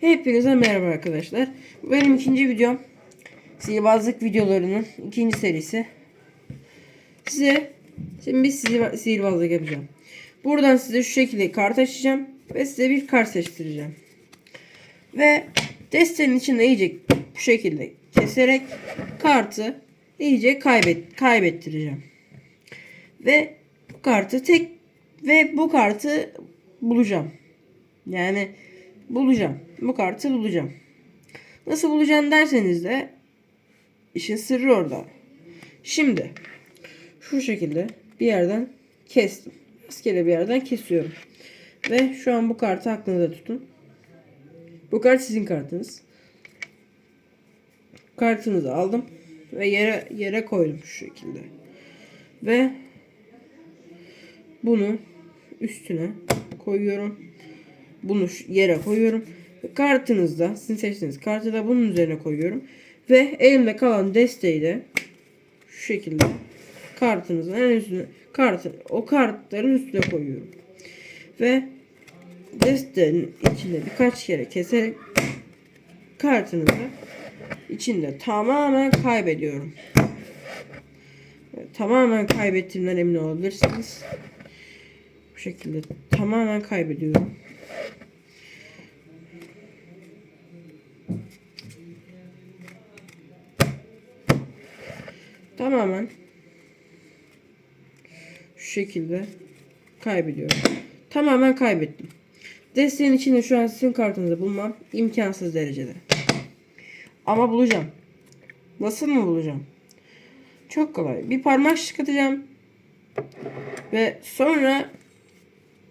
Hepinize merhaba arkadaşlar. Benim ikinci videom. Sihirbazlık videolarının ikinci serisi. Size şimdi bir sihir- sihirbazlık yapacağım. Buradan size şu şekilde kart açacağım ve size bir kart seçtireceğim. Ve destenin içinde iyice bu şekilde keserek kartı iyice kaybet kaybettireceğim. Ve bu kartı tek ve bu kartı bulacağım. Yani bulacağım. Bu kartı bulacağım. Nasıl bulacağım derseniz de işin sırrı orada. Şimdi şu şekilde bir yerden kestim. Rastgele bir yerden kesiyorum. Ve şu an bu kartı aklınızda tutun. Bu kart sizin kartınız. Kartınızı aldım ve yere yere koydum şu şekilde. Ve bunu üstüne koyuyorum. Bunu yere koyuyorum. Kartınızda sizin seçtiğiniz kartı da bunun üzerine koyuyorum. Ve elimde kalan desteği de şu şekilde kartınızın en üstüne kartı o kartların üstüne koyuyorum. Ve desteğin içinde birkaç kere keserek kartınızı içinde tamamen kaybediyorum. Tamamen kaybettiğimden emin olabilirsiniz. Bu şekilde tamamen kaybediyorum. Tamamen şu şekilde kaybediyorum. Tamamen kaybettim. Desteğin içinde şu an sizin kartınızı bulmam imkansız derecede. Ama bulacağım. Nasıl mı bulacağım? Çok kolay. Bir parmak şıklatacağım. Ve sonra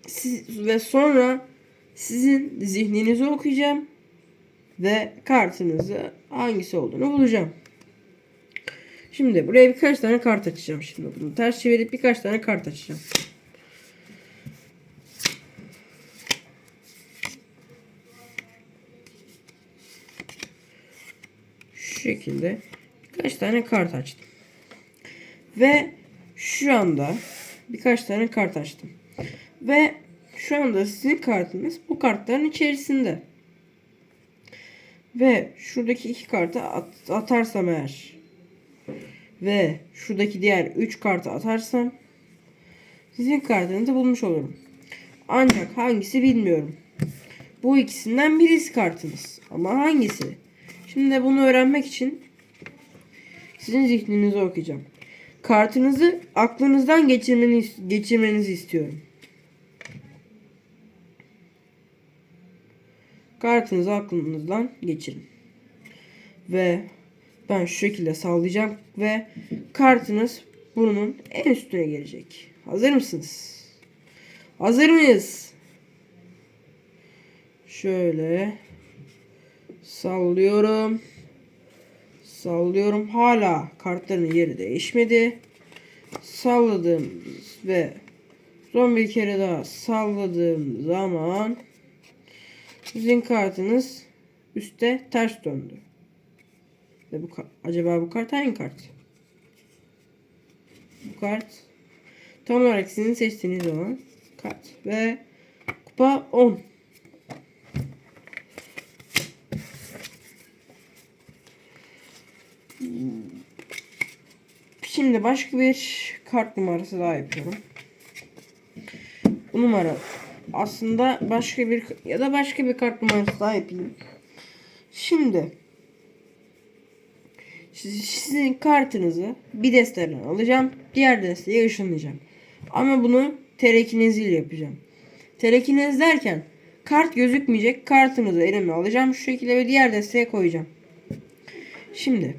siz, ve sonra sizin zihninizi okuyacağım ve kartınızı hangisi olduğunu bulacağım. Şimdi buraya birkaç tane kart açacağım şimdi. Bunu ters çevirip birkaç tane kart açacağım. Şu şekilde birkaç tane kart açtım. Ve şu anda birkaç tane kart açtım. Ve şu anda sizin kartınız bu kartların içerisinde. Ve şuradaki iki kartı at- atarsam eğer ve şuradaki diğer 3 kartı atarsam sizin kartınızı bulmuş olurum. Ancak hangisi bilmiyorum. Bu ikisinden birisi kartınız. Ama hangisi? Şimdi bunu öğrenmek için sizin zihninizi okuyacağım. Kartınızı aklınızdan geçirmeniz, geçirmenizi istiyorum. Kartınızı aklınızdan geçirin. Ve ben şu şekilde sallayacağım ve kartınız bunun en üstüne gelecek. Hazır mısınız? Hazır mıyız? Şöyle sallıyorum. Sallıyorum. Hala kartların yeri değişmedi. Salladım ve son bir kere daha salladığım zaman sizin kartınız üste ters döndü. Ve bu acaba bu kart hangi kart? Bu kart tam olarak sizin seçtiğiniz olan kart ve kupa 10. Şimdi başka bir kart numarası daha yapıyorum. Bu numara aslında başka bir ya da başka bir kart numarası daha yapayım. Şimdi sizin kartınızı bir desteden alacağım. Diğer desteye ışınlayacağım. Ama bunu telekinez ile yapacağım. Telekinez derken kart gözükmeyecek. Kartınızı elime alacağım şu şekilde ve diğer desteye koyacağım. Şimdi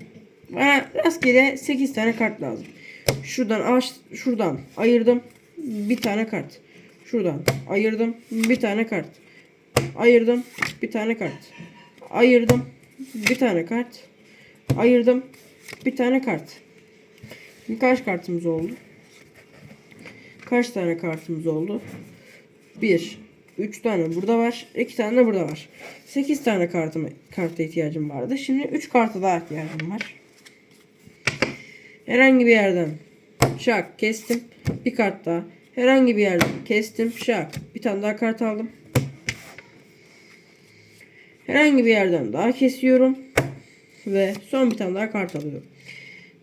bana rastgele 8 tane kart lazım. Şuradan aç, şuradan ayırdım bir tane kart. Şuradan ayırdım bir tane kart. Ayırdım bir tane kart. Ayırdım bir tane kart. Ayırdım bir tane kart. Kaç kartımız oldu? Kaç tane kartımız oldu? 1 3 tane burada var. 2 tane de burada var. 8 tane kartıma, karta ihtiyacım vardı. Şimdi 3 karta daha ihtiyacım var. Herhangi bir yerden şak kestim. Bir kart daha. Herhangi bir yerden kestim. Şak. Bir tane daha kart aldım. Herhangi bir yerden daha kesiyorum. Ve son bir tane daha kart alıyorum.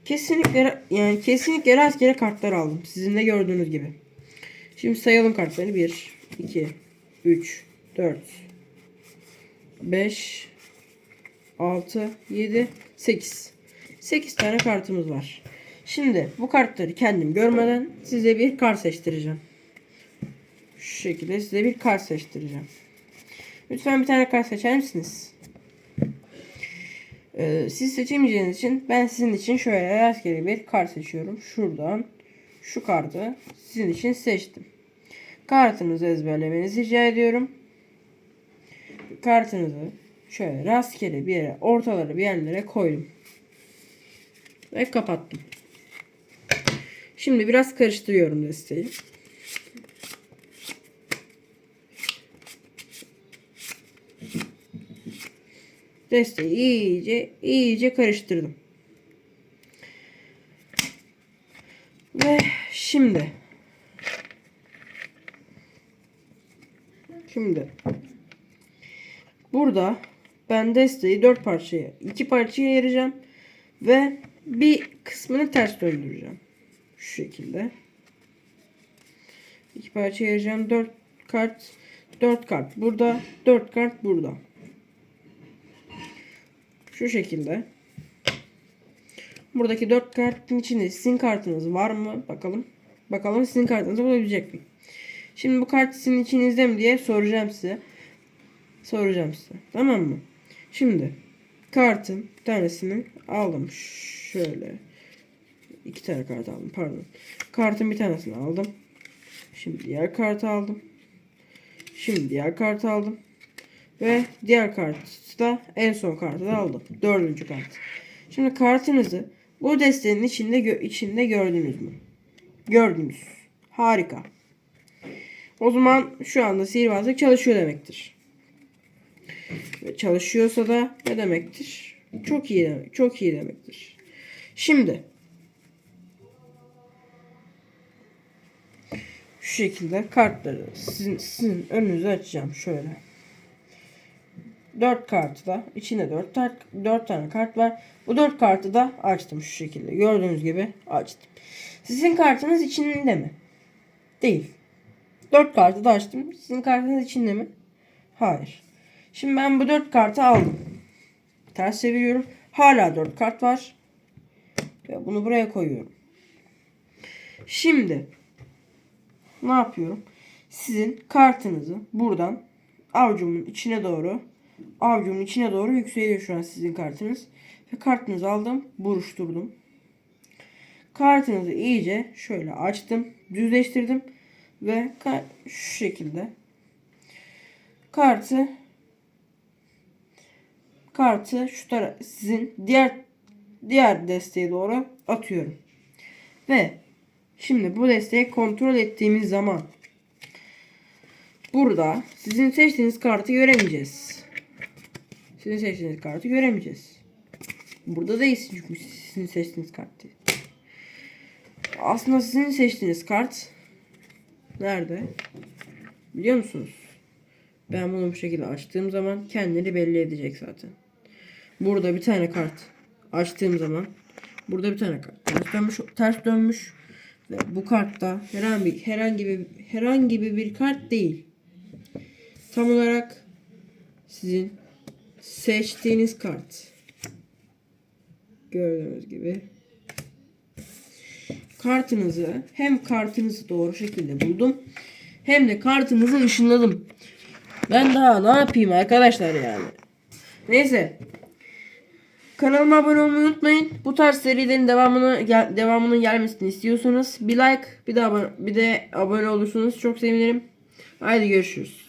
Kesinlikle yani kesinlikle rastgele kartlar aldım. Sizin de gördüğünüz gibi. Şimdi sayalım kartları. 1, 2, 3, 4, 5, 6, 7, 8. 8 tane kartımız var. Şimdi bu kartları kendim görmeden size bir kart seçtireceğim. Şu şekilde size bir kart seçtireceğim. Lütfen bir tane kart seçer misiniz? Ee, siz seçemeyeceğiniz için ben sizin için şöyle rastgele bir kart seçiyorum. Şuradan şu kartı sizin için seçtim. Kartınızı ezberlemenizi rica ediyorum. Kartınızı şöyle rastgele bir yere, ortaları bir yerlere koydum. Ve kapattım. Şimdi biraz karıştırıyorum desteği. Desteği iyice iyice karıştırdım. Ve şimdi Şimdi burada ben desteği dört parçaya, iki parçaya ayıracağım ve bir kısmını ters döndüreceğim. Şu şekilde. İki parçaya ayıracağım. Dört kart, dört kart burada, dört kart burada. Şu şekilde. Buradaki dört kartın içinde sizin kartınız var mı? Bakalım. Bakalım sizin kartınızı bulabilecek miyim? Şimdi bu kart sizin içinizde mi diye soracağım size. Soracağım size. Tamam mı? Şimdi kartın bir tanesini aldım. Şöyle. iki tane kart aldım. Pardon. Kartın bir tanesini aldım. Şimdi diğer kartı aldım. Şimdi diğer kartı aldım. Ve diğer kartı da en son kartı da aldım. Dördüncü kart. Şimdi kartınızı bu destenin içinde gö- içinde gördünüz mü? Gördünüz. Harika. O zaman şu anda sihirbazlık çalışıyor demektir. Ve çalışıyorsa da ne demektir? Çok iyi demek. Çok iyi demektir. Şimdi şu şekilde kartları sizin, sizin önünüze açacağım şöyle. 4 kartı da içinde 4 tane 4 tane kart var. Bu 4 kartı da açtım şu şekilde. Gördüğünüz gibi açtım. Sizin kartınız içinde mi? Değil. 4 kartı da açtım. Sizin kartınız içinde mi? Hayır. Şimdi ben bu 4 kartı aldım. Ters çeviriyorum. Hala 4 kart var. Ve bunu buraya koyuyorum. Şimdi ne yapıyorum? Sizin kartınızı buradan avucumun içine doğru avucumun içine doğru yükseliyor şu an sizin kartınız. Ve kartınızı aldım, buruşturdum. Kartınızı iyice şöyle açtım, düzleştirdim ve şu şekilde kartı kartı şu tara sizin diğer diğer desteğe doğru atıyorum. Ve şimdi bu desteği kontrol ettiğimiz zaman burada sizin seçtiğiniz kartı göremeyeceğiz. Sizin seçtiğiniz kartı göremeyeceğiz. Burada değilsin çünkü sizin seçtiğiniz kart değil. Aslında sizin seçtiğiniz kart nerede? Biliyor musunuz? Ben bunu bu şekilde açtığım zaman kendini belli edecek zaten. Burada bir tane kart açtığım zaman burada bir tane kart ters dönmüş, ters dönmüş ve bu kartta herhangi herhangi bir herhangi bir kart değil. Tam olarak sizin seçtiğiniz kart. Gördüğünüz gibi kartınızı hem kartınızı doğru şekilde buldum hem de kartınızı ışınladım. Ben daha ne yapayım arkadaşlar yani. Neyse. Kanalıma abone olmayı unutmayın. Bu tarz serilerin devamını gel- devamının gelmesini istiyorsanız bir like bir de abone, bir de abone olursanız çok sevinirim. Haydi görüşürüz.